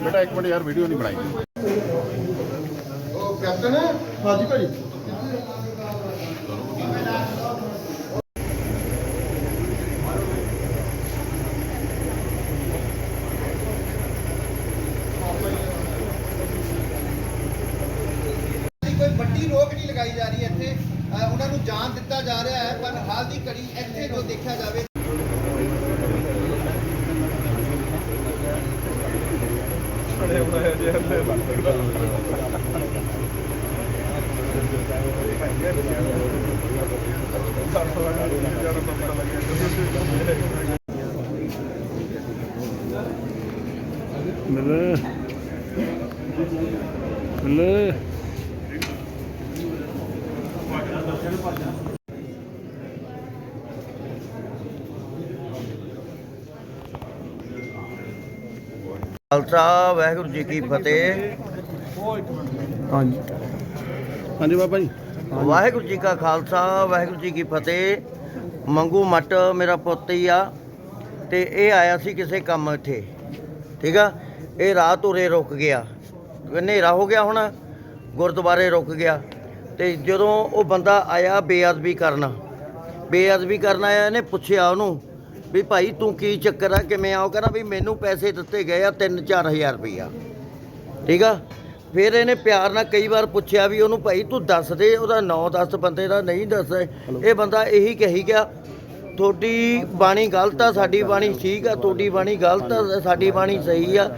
ਬੇਟਾ ਇੱਕ ਮਿੰਟ ਯਾਰ ਵੀਡੀਓ ਨਹੀਂ ਬਣਾਈ। ਉਹ ਕੈਪਟਨ ਹਾਂਜੀ ਭਾਈ ਕੋਈ ਵੱਡੀ ਰੋਕ ਨਹੀਂ ਲਗਾਈ ਜਾ ਰਹੀ ਹੈ। ਅ, ਉਹਨਾਂ ਨੂੰ ਜਾਣ ਦਿੱਤਾ ਜਾ ਰਿਹਾ ਹੈ ਪਰ ਹਾਲ ਦੀ ਘੜੀ ਇੱਥੇ ਜੋ ਦੇਖਿਆ ਜਾਵੇ ਮਿਲ ਮਿਲ। ਖਾਲਸਾ ਵਾਹਿਗੁਰੂ ਜੀ ਕੀ ਫਤਿਹ। ਹਾਂਜੀ। ਹਾਂਜੀ ਬਾਬਾ ਜੀ। ਵਾਹਿਗੁਰੂ ਜੀ ਕਾ ਖਾਲਸਾ ਵਾਹਿਗੁਰੂ ਜੀ ਕੀ ਫਤਿਹ। ਮੰਗੂ ਮੱਟ ਮੇਰਾ ਪੁੱਤ ਹੀ ਆ ਤੇ ਇਹ ਆਇਆ ਸੀ ਕਿਸੇ ਕੰਮ ਇੱਥੇ ਠੀਕ ਆ? ਇਹ ਰਾਤ ਉਰੇ ਰੁਕ ਗਿਆ। ਹਨੇਰਾ ਹੋ ਗਿਆ ਹੁਣ ਗੁਰਦੁਆਰੇ ਰੁਕ ਗਿਆ। ਤੇ ਜਦੋਂ ਉਹ ਬੰਦਾ ਆਇਆ ਬੇਅਦਬੀ ਕਰਨ ਬੇਅਦਬੀ ਕਰਨ ਆਇਆ ਇਹਨੇ ਪੁੱਛਿਆ ਉਹਨੂੰ ਵੀ ਭਾਈ ਤੂੰ ਕੀ ਚੱਕਰ ਆ? ਕਿਵੇਂ ਆ? ਕਹਿੰਦਾ ਵੀ ਮੈਨੂੰ ਪੈਸੇ ਦਿੱਤੇ ਗਏ ਆ 3-4000 ਰੁਪਈਆ। ਠੀਕ ਆ? ਫਿਰ ਇਹਨੇ ਪਿਆਰ ਨਾਲ ਕਈ ਵਾਰ ਪੁੱਛਿਆ ਵੀ ਉਹਨੂੰ, ਭਾਈ ਤੂੰ ਦੱਸ ਦੇ, ਉਹਦਾ 9-10 ਬੰਦੇ ਦਾ ਨਹੀਂ ਦੱਸਦਾ ਇਹ ਬੰਦਾ ਇਹੀ ਕਹੀ ਗਿਆ, ਤੁਹਾਡੀ ਬਾਣੀ ਗਲਤ ਆ, ਸਾਡੀ ਬਾਣੀ ਠੀਕ ਆ, ਤੁਹਾਡੀ ਬਾਣੀ ਗਲਤ ਆ, ਸਾਡੀ ਬਾਣੀ ਸਹੀ ਆ।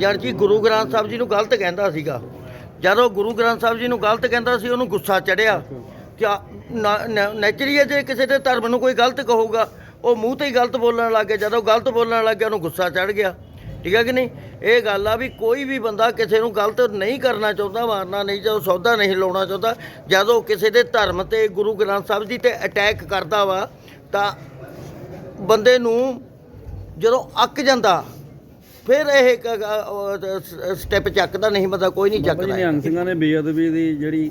ਯਾਰ ਕਿ ਗੁਰੂ ਗ੍ਰੰਥ ਸਾਹਿਬ ਜੀ ਨੂੰ ਗਲਤ ਕਹਿੰਦਾ ਸੀਗਾ। ਜਦੋਂ ਗੁਰੂ ਗ੍ਰੰਥ ਸਾਹਿਬ ਜੀ ਨੂੰ ਗਲਤ ਕਹਿੰਦਾ ਸੀ, ਉਹਨੂੰ ਗੁੱਸਾ ਚੜਿਆ। ਕਿ ਨੈਚੁਰਲੀ ਹੈ ਜੇ ਕਿਸੇ ਦੇ ਧਰਮ ਨੂੰ ਕੋਈ ਗਲਤ ਕਹੂਗਾ ਉਹ ਮੂੰਹ ਤੇ ਹੀ ਗਲਤ ਬੋਲਣ ਲੱਗ ਗਿਆ ਜਦੋਂ ਗਲਤ ਬੋਲਣ ਲੱਗ ਗਿਆ ਉਹਨੂੰ ਗੁੱਸਾ ਚੜ ਗਿਆ। ਠੀਕ ਹੈ ਕਿ ਨਹੀਂ? ਇਹ ਗੱਲ ਆ ਵੀ ਕੋਈ ਵੀ ਬੰਦਾ ਕਿਸੇ ਨੂੰ ਗਲਤ ਨਹੀਂ ਕਰਨਾ ਚਾਹੁੰਦਾ ਮਾਰਨਾ ਨਹੀਂ ਚਾਹੁੰਦਾ ਸੌਦਾ ਨਹੀਂ ਲਾਉਣਾ ਚਾਹੁੰਦਾ ਜਦੋਂ ਕਿਸੇ ਦੇ ਧਰਮ ਤੇ ਗੁਰੂ ਗ੍ਰੰਥ ਸਾਹਿਬ ਜੀ ਤੇ ਅਟੈਕ ਕਰਦਾ ਵਾ ਤਾਂ ਬੰਦੇ ਨੂੰ ਜਦੋਂ ਅੱਕ ਜਾਂਦਾ ਫਿਰ ਇਹ ਸਟੈਪ ਚੱਕਦਾ ਨਹੀਂ ਬੰਦਾ ਕੋਈ ਨਹੀਂ ਚੱਕਦਾ। ਨਿਹੰਗ ਸਿੰਘਾਂ ਨੇ ਬੇਅਦਬੀ ਦੀ ਜਿਹੜੀ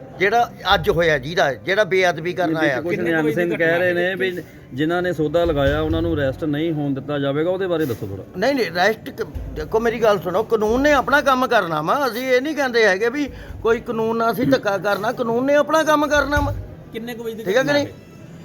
ਜਿਹੜਾ ਅੱਜ ਹੋਇਆ ਜਿਹਦਾ ਜਿਹੜਾ ਬੇਅਦਬੀ ਕਰਨ ਆਇਆ। ਕੁਝ ਨਿਹੰਗ ਸਿੰਘ ਕਹਿ ਰਹੇ ਨੇ ਵੀ ਜਿਨ੍ਹਾਂ ਨੇ ਸੌਦਾ ਲਗਾਇਆ ਉਹਨਾਂ ਨੂੰ ਅਰੈਸਟ ਨਹੀਂ ਹੋਣ ਦਿੱਤਾ ਜਾਵੇਗਾ ਉਹਦੇ ਬਾਰੇ ਦੱਸੋ ਥੋੜਾ ਨਹੀਂ ਨਹੀਂ ਰੈਸਟ ਦੇਖੋ ਮੇਰੀ ਗੱਲ ਸੁਣੋ ਕਾਨੂੰਨ ਨੇ ਆਪਣਾ ਕੰਮ ਕਰਨਾ ਵਾ। ਅਸੀਂ ਇਹ ਨਹੀਂ ਕਹਿੰਦੇ ਹੈਗੇ ਵੀ ਕੋਈ ਕਾਨੂੰਨ ਨਾਲ ਅਸੀਂ ਧੱਕਾ ਕਰਨਾ ਕਾਨੂੰਨ ਨੇ ਆਪਣਾ ਕੰਮ ਕਰਨਾ ਵਾ। ਕਿੰਨੇ ਕੁ ਵਜੇ ਦੀ ਠੀਕ ਹੈ ਕਿ ਨਹੀਂ?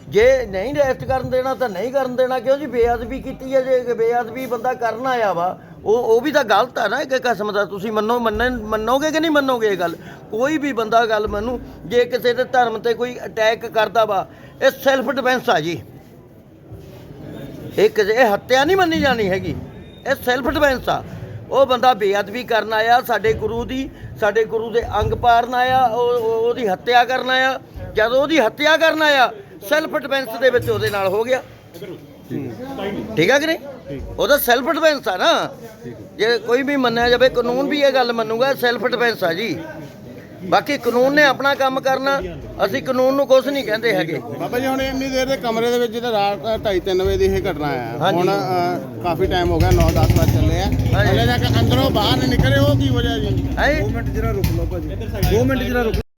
ਜੇ ਨਹੀਂ ਰੈਸਟ ਕਰਨ ਦੇਣਾ ਤਾਂ ਨਹੀਂ ਕਰਨ ਦੇਣਾ ਕਿਉਂ ਜੀ ਬੇਅਦਬੀ ਕੀਤੀ ਹੈ ਜੇ ਬੇਅਦਬੀ ਬੰਦਾ ਕਰਨ ਆਇਆ ਵਾ ਉਹ ਉਹ ਵੀ ਤਾਂ ਗਲਤ ਆ ਨਾ ਇੱਕ ਕਿਸਮ ਦਾ। ਤੁਸੀਂ ਮੰਨੋ ਮੰਨਣ ਮੰਨੋਗੇ ਕਿ ਨਹੀਂ ਮੰਨੋਗੇ ਇਹ ਗੱਲ? ਕੋਈ ਵੀ ਬੰਦਾ ਗੱਲ ਮੰਨੂ, ਜੇ ਕਿਸੇ ਦੇ ਧਰਮ ਤੇ ਕੋਈ ਅਟੈਕ ਕਰਦਾ ਵਾ, ਇਹ ਸੈਲਫ ਡਿਫੈਂਸ ਆ ਜੀ। ਇਹ ਕਿਸੇ ਹੱਤਿਆ ਨਹੀਂ ਮੰਨੀ ਜਾਣੀ ਹੈਗੀ। ਇਹ ਸੈਲਫ ਡਿਫੈਂਸ ਆ। ਉਹ ਬੰਦਾ ਬੇਅਦਬੀ ਕਰਨ ਆਇਆ, ਸਾਡੇ ਗੁਰੂ ਦੀ, ਸਾਡੇ ਗੁਰੂ ਦੇ ਅੰਗ ਪਾੜਨ ਆਇਆ, ਉਹ ਉਹ- ਉਹਦੀ ਹੱਤਿਆ ਕਰਨ ਆਇਆ। ਜਦੋਂ ਉਹਦੀ ਹੱਤਿਆ ਕਰਨ ਆਇਆ ਸੈਲਫ ਡਿਫੈਂਸ ਦੇ ਵਿੱਚ ਉਹਦੇ ਨਾਲ ਹੋ ਗਿਆ। ਠੀਕ ਆ ਕਿ ਨਹੀਂ? ਉਹਦਾ ਸੈਲਫ ਡਿਫੈਂਸ ਆ ਨਾ। ਜੇ ਕੋਈ ਵੀ ਮੰਨਿਆ ਜਾਵੇ ਕਾਨੂੰਨ ਵੀ ਇਹ ਗੱਲ ਮੰਨੂਗਾ ਸੈਲਫ ਡਿਫੈਂਸ ਆ ਜੀ। ਬਾਕੀ ਕਾਨੂੰਨ ਨੇ ਆਪਣਾ ਕੰਮ ਕਰਨਾ ਅਸੀਂ ਕਾਨੂੰਨ ਨੂੰ ਕੁਝ ਨਹੀਂ ਕਹਿੰਦੇ ਹੈਗੇ। ਬਾਬਾ ਜੀ ਹੁਣ ਇੰਨੀ ਦੇਰ ਦੇ ਕਮਰੇ ਦੇ ਵਿੱਚ ਜਿਹੜਾ ਰਾਤ 2:30 ਵਜੇ ਦੀ ਇਹ ਘਟਨਾ ਆ। ਹੁਣ ਕਾਫੀ ਟਾਈਮ ਹੋ ਗਿਆ 9-10 ਵਜੇ ਚੱਲੇ ਆ। ਹਲੇ ਜਾ ਕੇ ਅੰਦਰੋਂ ਬਾਹਰ ਨਹੀਂ ਨਿਕਲੇ ਉਹ ਕੀ ਵਜ੍ਹਾ ਜੀ? ਹੈ ਮਿੰਟ ਜਰਾ ਰੁਕ ਲਓ ਭਾਜੀ। 2 ਮਿੰਟ ਜਰਾ ਰੁਕ